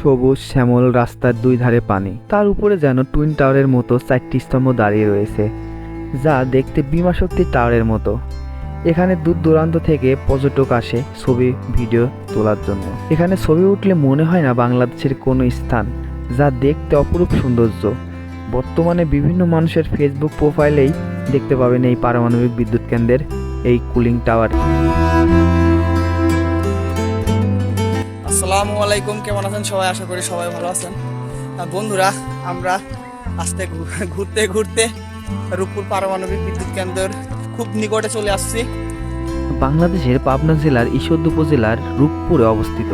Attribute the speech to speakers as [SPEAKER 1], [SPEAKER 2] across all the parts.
[SPEAKER 1] সবুজ শ্যামল রাস্তার দুই ধারে পানি। তার উপরে যেন টুইন টাওয়ারের মতো চারটি স্তম্ভ দাঁড়িয়ে রয়েছে, যা দেখতে বিমা শক্তি টাওয়ারের মতো। এখানে দূর দূরান্ত থেকে পর্যটক আসে ছবি, ভিডিও তোলার জন্য। এখানে ছবি উঠলে মনে হয় না বাংলাদেশের কোনো স্থান, যা দেখতে অপরূপ সৌন্দর্য। বর্তমানে বিভিন্ন মানুষের ফেসবুক প্রোফাইলেই দেখতে পাবেন এই পারমাণবিক বিদ্যুৎ কেন্দ্রের এই কুলিং টাওয়ার।
[SPEAKER 2] আসসালামু আলাইকুম, কেমন আছেন সবাই? আশা করি সবাই ভালো আছেন। বন্ধুরা, আমরা আস্তে ঘুরতে ঘুরতে রূপপুর পারমাণবিক বিদ্যুৎ কেন্দ্রের খুব নিকটে চলে আসছি।
[SPEAKER 1] বাংলাদেশের পাবনা জেলার ঈশ্বরদ উপজেলার রূপপুরে অবস্থিত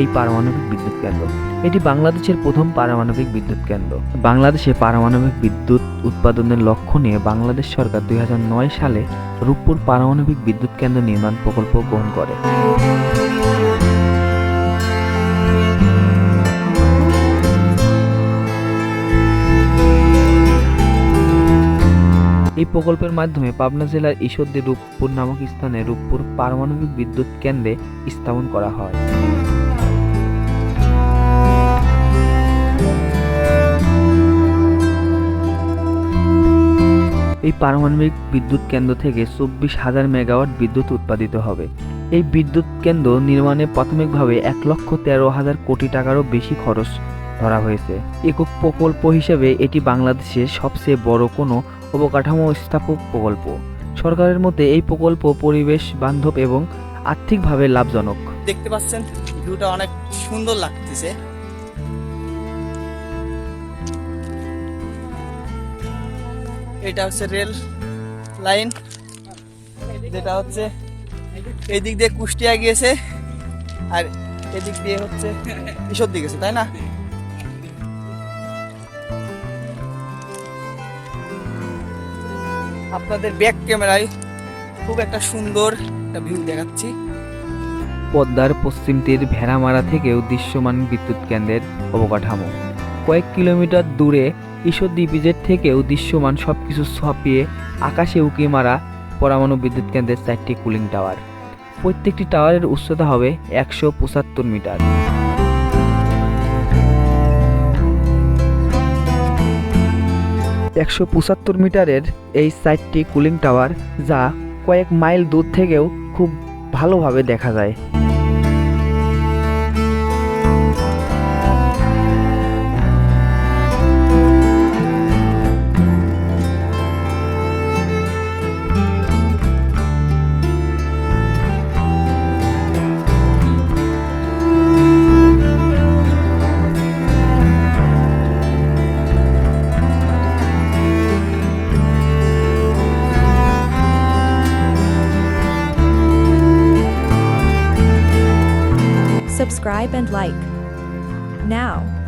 [SPEAKER 1] এই পারমাণবিক বিদ্যুৎ কেন্দ্র। এটি বাংলাদেশের প্রথম পারমাণবিক বিদ্যুৎ কেন্দ্র। বাংলাদেশে পারমাণবিক বিদ্যুৎ উৎপাদনের লক্ষ্য নিয়ে বাংলাদেশ সরকার দুই হাজার নয় সালে রূপপুর পারমাণবিক বিদ্যুৎ কেন্দ্র নির্মাণ প্রকল্প গ্রহণ করে। এই প্রকল্পের মাধ্যমে পাবনা জেলার ঈশ্বরদী রূপপুর নামক স্থানে রূপপুর পারমাণবিক বিদ্যুৎ কেন্দ্রে স্থাপন করা হয়। এই পারমাণবিক বিদ্যুৎ কেন্দ্র থেকে চব্বিশ হাজার মেগাওয়াট বিদ্যুৎ উৎপাদিত হবে। এই বিদ্যুৎ কেন্দ্র নির্মাণে প্রাথমিকভাবে এক লক্ষ তেরো হাজার কোটি টাকারও বেশি খরচ ধরা হয়েছে। একক প্রকল্প হিসেবে এটি বাংলাদেশের সবচেয়ে বড় কোনো অবকাঠামো স্থাপক প্রকল্প। সরকারের মতে এই প্রকল্প পরিবেশ, বান্ধব এবং আর্থিকভাবে লাভজনক।
[SPEAKER 2] দেখতে পাচ্ছেন, ভিউটা অনেক সুন্দর লাগতেছে। এটা হচ্ছে রেল লাইন, যেটা হচ্ছে এই দিক দিয়ে কুষ্টিয়া গিয়েছে, আর এদিক দিয়ে হচ্ছে ঈশ্বর দিকে গেছে তাই না? আপনাদের ব্যাক ক্যামেরায় খুব একটা সুন্দর একটা ভিউ দেখাচ্ছি।
[SPEAKER 1] পদ্মার পশ্চিম তীর ভেড়ামারা থেকেও দৃশ্যমান বিদ্যুৎ কেন্দ্রের অবকাঠামো। কয়েক কিলোমিটার দূরে ঈশ্বর দ্বীপিজের থেকেও দৃশ্যমান সবকিছু ছাপিয়ে আকাশে উঁকি মারা পরমাণু বিদ্যুৎ কেন্দ্রের চারটি কুলিং টাওয়ার প্রত্যেকটি টাওয়ারের উচ্চতা হবে একশো পঁচাত্তর মিটার। একশো পঁচাত্তর মিটারের এই সাইটটি কুলিং টাওয়ার যা কয়েক মাইল দূর থেকেও খুব ভালোভাবে দেখা যায়।
[SPEAKER 3] Subscribe and like. Now.